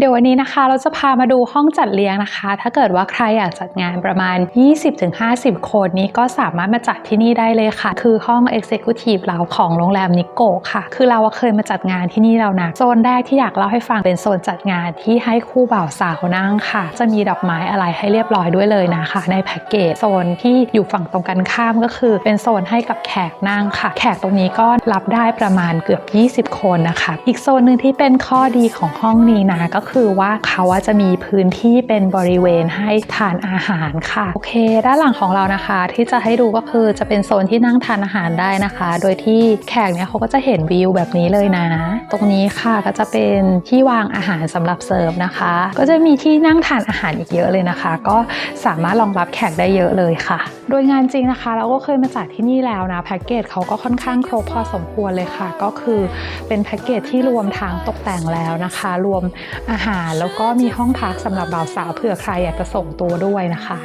เดี๋ยววันนี้นะคะเราจะพามาดูห้องจัดเลี้ยงนะคะ ถ้าเกิดว่าใครอยากจัดงานประมาณ 20-50 คนนี้ก็สามารถมาจัดที่นี่ได้เลยค่ะ คือห้อง Executive เราของโรงแรมนิโกค่ะ คือเราเคยมาจัดงานที่นี่แล้วนะโซนแรกที่อยากเล่าให้ฟังเป็นโซนจัดงานที่ให้คู่บ่าวสาวนั่งค่ะ จะมีดอกไม้อะไรให้เรียบร้อยด้วยเลยนะคะ ในแพ็กเกจโซนที่อยู่ฝั่งตรงกันข้ามก็คือ เป็นโซนให้กับแขกนั่งค่ะ แขกตรงนี้ก็รับได้ประมาณเกือบ 20 คนนะคะ อีกโซนหนึ่งที่เป็นข้อดีของห้องนี้นะก็คือคือว่าเขาจะมีพื้นที่เป็นบริเวณให้ทานอาหารค่ะ โอเค ด้านหลังของเรานะคะ ที่จะให้ดูก็คือจะเป็นโซนที่นั่งทานอาหารได้นะคะ โดยที่แขกเนี่ยเขาก็จะเห็นวิวแบบนี้เลยนะ ตรงนี้ค่ะก็จะเป็นที่วางอาหารสำหรับเสิร์ฟนะคะ ก็จะมีที่นั่งทานอาหารอีกเยอะเลยนะคะ ก็สามารถรองรับแขกได้เยอะเลยค่ะ โดยงานจริงนะคะ เราก็เคยมาจัดที่นี่แล้วนะแพ็กเกจเขาก็ค่อนข้างครบพอสมควรเลยค่ะ ก็คือเป็นแพ็กเกจที่รวมทางตกแต่งแล้วนะคะ รวมอาหาร แล้วก็มีห้องพักสำหรับบ่าวสาวเผื่อใครอยากจะส่งตัวด้วยนะคะ